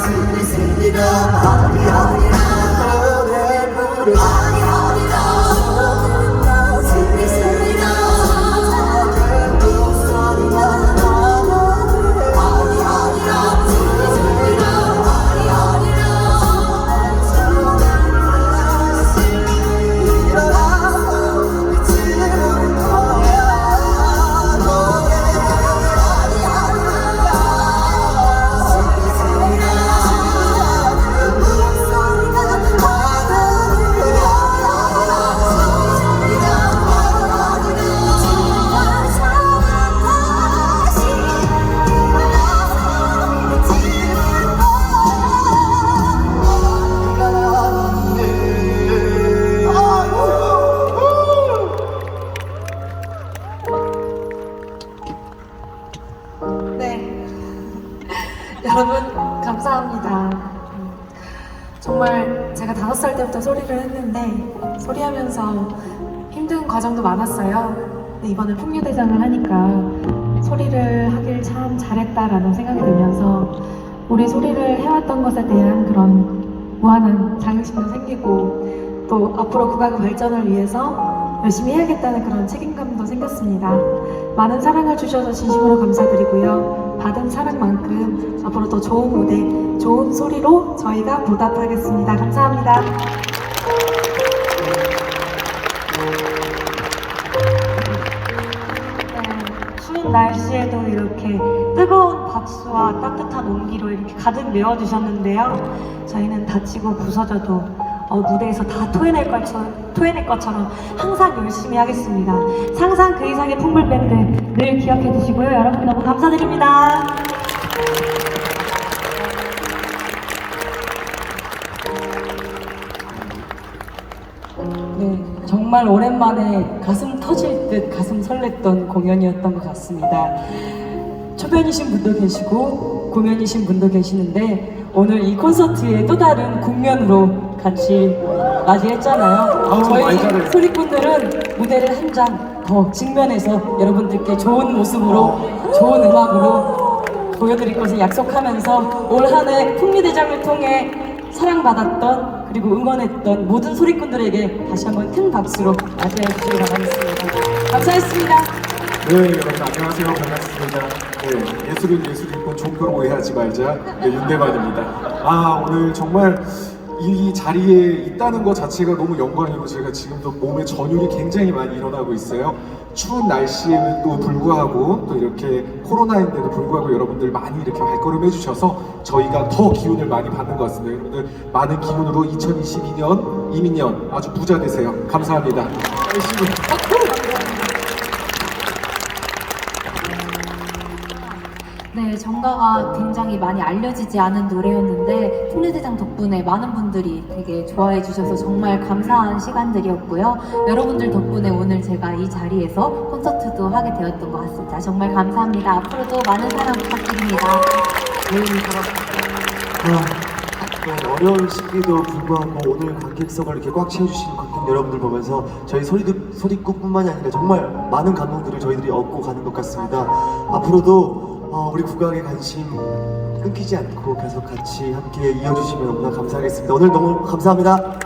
슬기슬기라 아리아리라 하면서 힘든 과정도 많았어요. 근데 이번에 풍류대장을 하니까 소리를 하길 참 잘했다라는 생각이 들면서, 우리 소리를 해왔던 것에 대한 그런 무한한 자긍심도 생기고, 또 앞으로 국악의 발전을 위해서 열심히 해야겠다는 그런 책임감도 생겼습니다. 많은 사랑을 주셔서 진심으로 감사드리고요. 받은 사랑만큼 앞으로 더 좋은 무대, 좋은 소리로 저희가 보답하겠습니다. 감사합니다. 날씨에도 이렇게 뜨거운 박수와 따뜻한 온기로 이렇게 가득 메워주셨는데요. 저희는 다치고 부서져도 어, 무대에서 다 토해낼 것처럼, 토해낼 것처럼 항상 열심히 하겠습니다. 상상 그 이상의 풍물밴드 늘 기억해 주시고요. 여러분 너무 감사드립니다. 정말 오랜만에 가슴 터질 듯 가슴 설렜던 공연이었던 것 같습니다. 초변이신 분도 계시고 고면이신 분도 계시는데 오늘 이 콘서트의 또 다른 국면으로 같이 맞이했잖아요. 저희. 소리꾼들은 무대를 한 장 더 직면해서 여러분들께 좋은 모습으로 좋은 음악으로 보여드릴 것을 약속하면서 올 한 해 풍미대장을 통해 사랑받았던 그리고 응원했던 모든 소리꾼들에게 다시 한번 큰 박수로 맞이해 주시기 바라겠습니다. 감사했습니다. 네, 여러분 안녕하세요. 반갑습니다. 네, 예술은 예술이고 종교로 오해하지 말자. 네, 윤대만입니다. 아, 오늘 정말 이 자리에 있다는 것 자체가 너무 영광이고 제가 지금도 몸에 전율이 굉장히 많이 일어나고 있어요. 추운 날씨에도 불구하고 또 이렇게 코로나인데도 불구하고 여러분들 많이 이렇게 발걸음 해주셔서 저희가 더 기운을 많이 받는 것 같습니다. 여러분들 많은 기운으로 2022년, 이민년 아주 부자 되세요. 감사합니다. 열심히. 네, 제 정가가 굉장히 많이 알려지지 않은 노래였는데 풍류대장 덕분에 많은 분들이 되게 좋아해 주셔서 정말 감사한 시간들이었고요. 여러분들 덕분에 오늘 제가 이 자리에서 콘서트도 하게 되었던 것 같습니다. 정말 감사합니다. 앞으로도 많은 사랑 부탁드립니다. 아, 어려운 시기도 불구하고 오늘 관객석을 이렇게 꽉 채워주신 관객 여러분들 보면서 저희 소리도, 소리꾼뿐만이 아니라 정말 많은 감동들을 저희들이 얻고 가는 것 같습니다. 앞으로도 어, 우리 국악의 관심 끊기지 않고 계속 같이 함께 이어주시면 너무나 감사하겠습니다. 오늘 너무 감사합니다.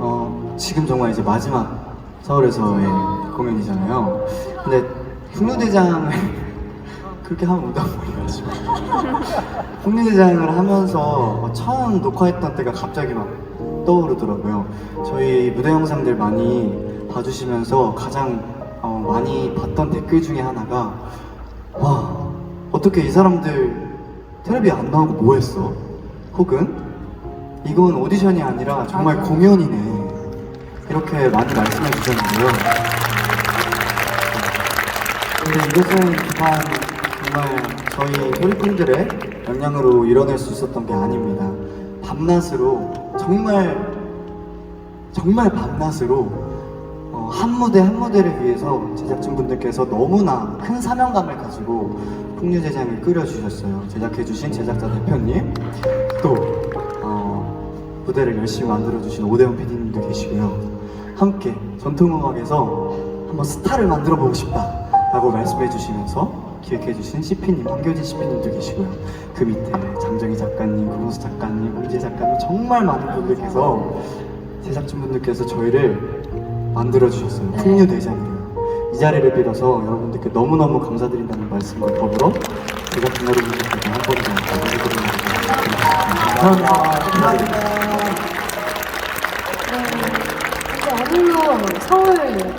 어, 지금 정말 이제 마지막 서울에서의 공연이잖아요. 근데 풍류대장을 그렇게 하면 운동머리 가지고 풍류대장을 하면서 처음 녹화했던 때가 갑자기 막 떠오르더라고요. 저희 무대 영상들 많이 봐주시면서 가장 어, 많이 봤던 댓글 중에 하나가 와 어떻게 이 사람들 텔레비 안 나오고 뭐 했어? 혹은 이건 오디션이 아니라 정말 공연이네. 이렇게 많이 말씀해 주셨는데요. 근데 이것은 비단 정말 저희 소리꾼들의 역량으로 이뤄낼 수 있었던 게 아닙니다. 밤낮으로 정말 정말 밤낮으로 어, 한 무대 한 무대를 위해서 제작진분들께서 너무나 큰 사명감을 가지고 풍류제장을 끓여주셨어요. 제작해주신 제작자 대표님, 또 어, 무대를 열심히 만들어주신 오대원 PD님도 계시고요. 함께 전통음악에서 한번 스타를 만들어보고 싶다라고 말씀해주시면서 기획해주신 CP님, 황교진 CP님도 계시고요. 그 밑에 장정희 작가님, 구문수 작가님, 홍재 작가님 정말 많은 분들께서 제작진분들께서 저희를 만들어 주셨어요. 풍류 대장이래요. 이 자리를 빌어서 여러분들께 너무너무 감사드린다는 말씀과 더불어 제작진 여러분들께 한번 더 감사드립니다. 이제 오늘로 서울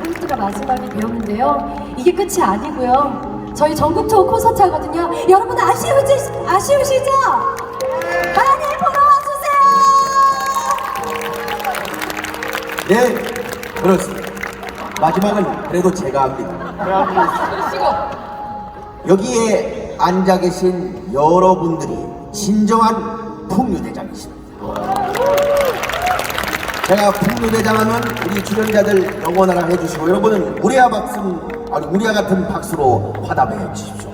콘서트가 마지막이 되었는데요. 이게 끝이 아니고요. 저희 전국 투어 콘서트 하거든요. 여러분 아쉬우지, 아쉬우시죠? 많이 보러 와주세요! 네, 그렇습니다. 마지막은 그래도 제가 합니다. 여기에 앉아 계신 여러분들이 진정한 풍류대장이십니다. 제가 풍류대장하면 우리 출연자들 영원하라 해주시고 여러분은 우리와 박수, 아니 우리와 같은 박수로 화답해 주십시오.